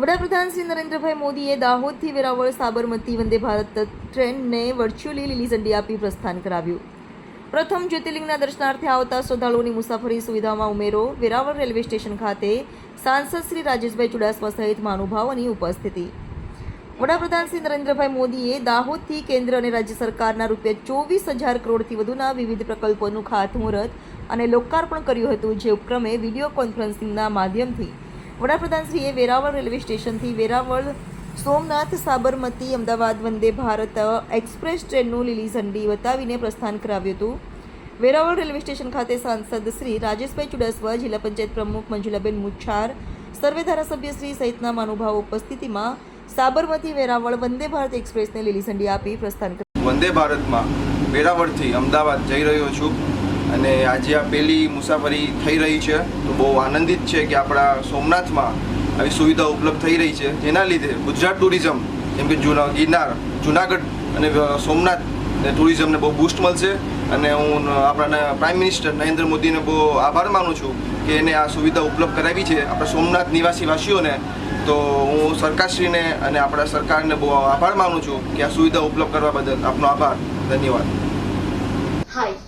વડાપ્રધાન શ્રી નરેન્દ્રભાઈ મોદીએ દાહોદથી વેરાવળ, સાબરમતી, વંદે ભારત ટ્રેનને વર્ચ્યુઅલી લીલી ઝંડી આપી પ્રસ્થાન કરાવ્યું. પ્રથમ જ્યોતિર્લિંગના દર્શનાર્થે આવતા શ્રદ્ધાળુઓની મુસાફરી સુવિધામાં ઉમેરો, વેરાવળ રેલવે સ્ટેશન ખાતે સાંસદ શ્રી રાજેશભાઈ ચુડાસમા સહિત મહાનુભાવોની ઉપસ્થિતિ. વડાપ્રધાન શ્રી નરેન્દ્રભાઈ મોદીએ દાહોદથી કેન્દ્ર અને રાજ્ય સરકારના રૂપિયા ચોવીસ હજાર કરોડથી વધુના વિવિધ પ્રકલ્પોનું ખાતમુહૂર્ત અને લોકાર્પણ કર્યું હતું, જે ઉપક્રમે વીડિયો કોન્ફરન્સિંગના માધ્યમથી વડાપ્રધાનશ્રીએ વેરાવળ રેલવે સ્ટેશનથી વેરાવળ સોમનાથ સાબરમતી અમદાવાદ વંદે ભારત એક્સપ્રેસ ટ્રેનનું લીલી ઝંડી બતાવીને પ્રસ્થાન કરાવ્યું હતું. વેરાવળ રેલવે સ્ટેશન ખાતે સાંસદ શ્રી રાજેશભાઈ ચુડાસવા જિલ્લા પંચાયત પ્રમુખ મંજુલાબેન મુછાર, સર્વે ધારાસભ્ય શ્રી સહિતના મહાનુભાવો ઉપસ્થિતિમાં સાબરમતી વેરાવળ વંદે ભારત એક્સપ્રેસને લીલી ઝંડી આપી પ્રસ્થાન વંદે ભારતમાં વેરાવળથી અમદાવાદ જઈ રહ્યો છું. અને આજે આ પહેલી મુસાફરી થઈ રહી છે. તો બહુ આનંદિત છે કે આપણા સોમનાથમાં આવી સુવિધા ઉપલબ્ધ થઈ રહી છે. જેના લીધે ગુજરાત ટુરિઝમ, જેમ કે જુના ગિરનાર, જુનાગઢ અને સોમનાથ, ને ટુરિઝમને બહુ બૂસ્ટ મળશે. અને હું આપણા પ્રાઇમ મિનિસ્ટર નરેન્દ્ર મોદીને બહુ આભાર માનું છું કે એને આ સુવિધા ઉપલબ્ધ કરાવી છે આપણા સોમનાથ નિવાસી વાસીઓને તો હું સરકારશ્રીને અને આપણા સરકારને બહુ આભાર માનું છું કે આ સુવિધા ઉપલબ્ધ કરવા બદલ આપનો આભાર. ધન્યવાદ. હાય